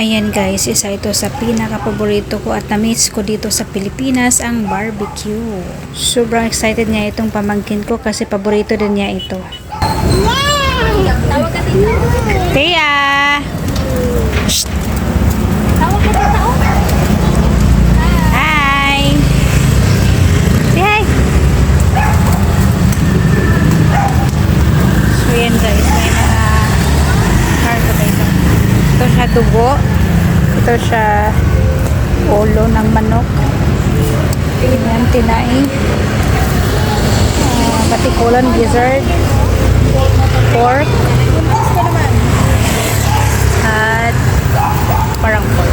Ayan guys, isa ito sa pinaka-paborito ko at na-miss ko dito sa Pilipinas, ang barbecue. Sobrang excited niya itong pamangkin ko kasi paborito din niya ito. Tawag ka dito. Tia! Tawag ka dito. oh. Hi! Say hi! So yan guys, may na cargo ba ito? Ito siya dugo. Ito siya ulo ng manok. Yan, tinaing. Uh, batikulan, gizzard. Pork. At parang pork.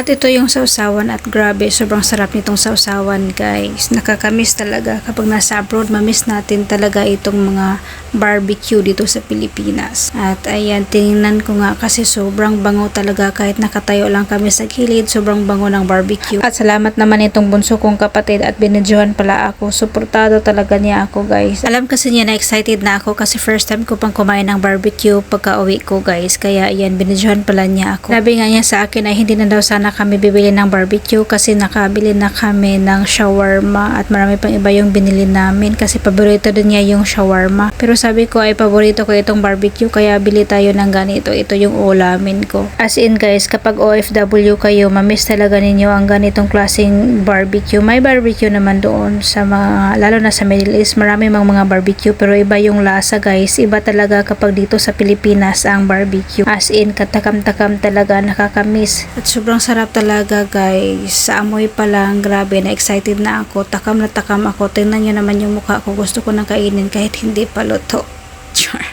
At ito yung sausawan at grabe, sobrang sarap nitong sausawan guys. Nakakamiss talaga kapag nasa abroad, mamiss natin talaga itong mga barbecue dito sa Pilipinas. At ayan, tingnan ko nga kasi sobrang bango talaga kahit nakatayo lang kami sa gilid, sobrang bango ng barbecue. At salamat naman itong bunso kong kapatid at binidyohan pala ako. Suportado talaga niya ako guys. Alam kasi niya na excited na ako kasi first time ko pang kumain ng barbecue pagka uwi ko guys. Kaya ayan, binidyohan pala niya ako. Sabi nga niya sa akin ay hindi na daw sana kami bibili ng barbecue kasi nakabili na kami ng shawarma at marami pang iba yung binili namin kasi paborito din niya yung shawarma. Pero sabi ko ay paborito ko itong barbecue kaya bili tayo ng ganito. Ito yung ulamin ko. As in guys, kapag OFW kayo, mamiss talaga ninyo ang ganitong klaseng barbecue. May barbecue naman doon sa mga, lalo na sa Middle East, marami mang mga barbecue pero iba yung lasa guys. Iba talaga kapag dito sa Pilipinas ang barbecue. As in, katakam-takam talaga, nakakamiss. At sobrang sarap talaga guys. Sa amoy pa lang, grabe, na excited na ako. Takam na takam ako. Tingnan nyo naman yung mukha ko. Gusto ko nang kainin kahit hindi pa luto. Char.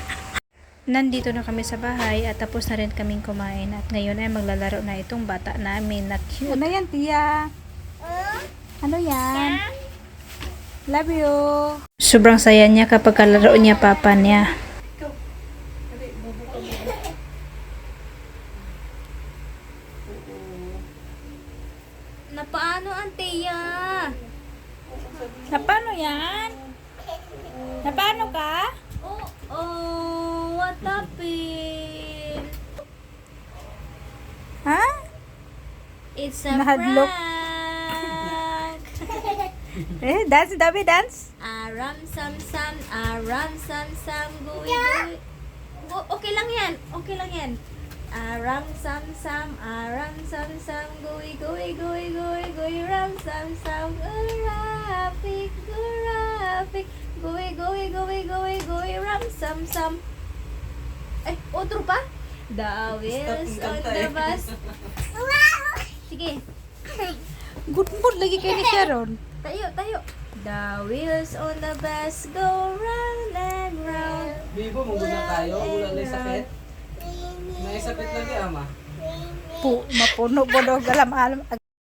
Nandito na kami sa bahay at tapos na rin kaming kumain at ngayon ay maglalaro na itong bata namin na cute. Ano yan, Tia? Ano yan? Love you. Sobrang saya niya kapag kalaro niya papa niya. Na paano, Anteya? Na paano yan? Na paano ka? Oh, oh, what happened? Ha? It's a Nahadlok. prank. Eh, dance, Dabi, dance. aram sam sam, aram sam sam, gui gui. Okay lang yan, okay lang yan. Aram sam sam, aram sam sam, gui gui gui gui gui, ram sam sam, gurapik, gurapik, gui gui gui gui gui, ram sam sam. Eh, otro pa? The wheels on the bus. Sige, Good mood lagi kayo ni Sharon. tayo, tayo. The wheels on the bus go round and round. Bibo, muna tayo. Wala na sakit. Po, mapuno po daw galam alam